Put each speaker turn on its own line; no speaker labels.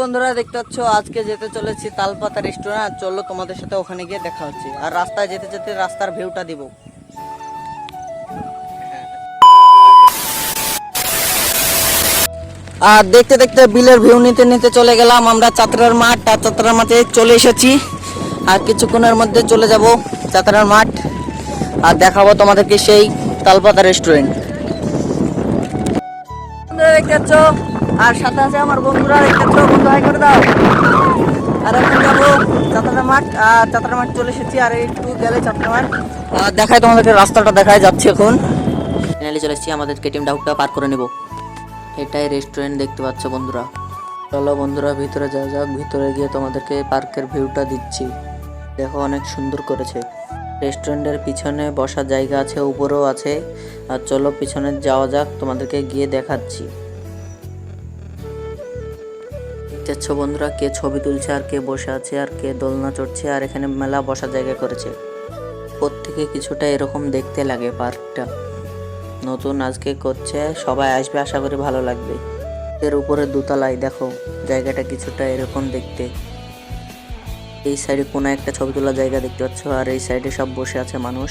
বন্ধুরা, দেখতে পাচ্ছ, আজকে যেতে চলেছি তালপাতা রেস্টুরেন্ট চলো তোমাদের সাথে ওখানে গিয়ে দেখা হচ্ছে। আর রাস্তায় যেতে যেতে রাস্তার ভিউটা দিব। আর দেখতে দেখতে বিলের ভিউ নিতে নিতে চলে গেলাম আমরা চাতরার মাঠ। আর চাতরার মাঠে চলে এসেছি। আর কিছুক্ষণের মধ্যে চলে যাব চাতরার মাঠ। আর দেখাবো তোমাদেরকে সেই তালপাতা রেস্টুরেন্ট দেখতে পাচ্ছ আর সাথে আছে আমার বন্ধুরা দেখতে বন্ধু হাই করে দাও। আর এখন যাব চাতরা মাঠ, আর চাতরা মাঠ চলে এসেছি, আর একটু গেলে চাতরা মাঠ। দেখায় তোমাদেরকে, রাস্তাটা দেখায় যাচ্ছে এখন। ফাইনালি চলে এসেছি, আমাদের কেটিএম ডাউকটা পার করে নেব। এটাই রেস্টুরেন্ট দেখতে পাচ্ছ বন্ধুরা। চলো বন্ধুরা, ভিতরে যাওয়া যাক, ভিতরে গিয়ে তোমাদেরকে পার্কের ভিউটা দিচ্ছি। দেখো অনেক সুন্দর করেছে। রেস্টুরেন্টের পিছনে বসার জায়গা আছে, উপরেও আছে। আর চলো পিছনে যাওয়া যাক, তোমাদেরকে গিয়ে দেখাচ্ছি। দেখছ বন্ধুরা, কে ছবি তুলছে আর কে বসে আছে আর কে দোলনা চড়ছে আর এখানে মেলা বসার জায়গা করেছে। প্রত্যেকে কিছুটা এরকম দেখতে লাগে পার্কটা। নতুন আজকে করছে, সবাই আসবে, আশা করি ভালো লাগবে। এর উপরে দোতলায় দেখো, জায়গাটা কিছুটা এরকম দেখতে। এই সাইডে কোনো একটা ছবি তোলার জায়গা দেখতে পাচ্ছ, আর এই সাইডে সব বসে আছে মানুষ।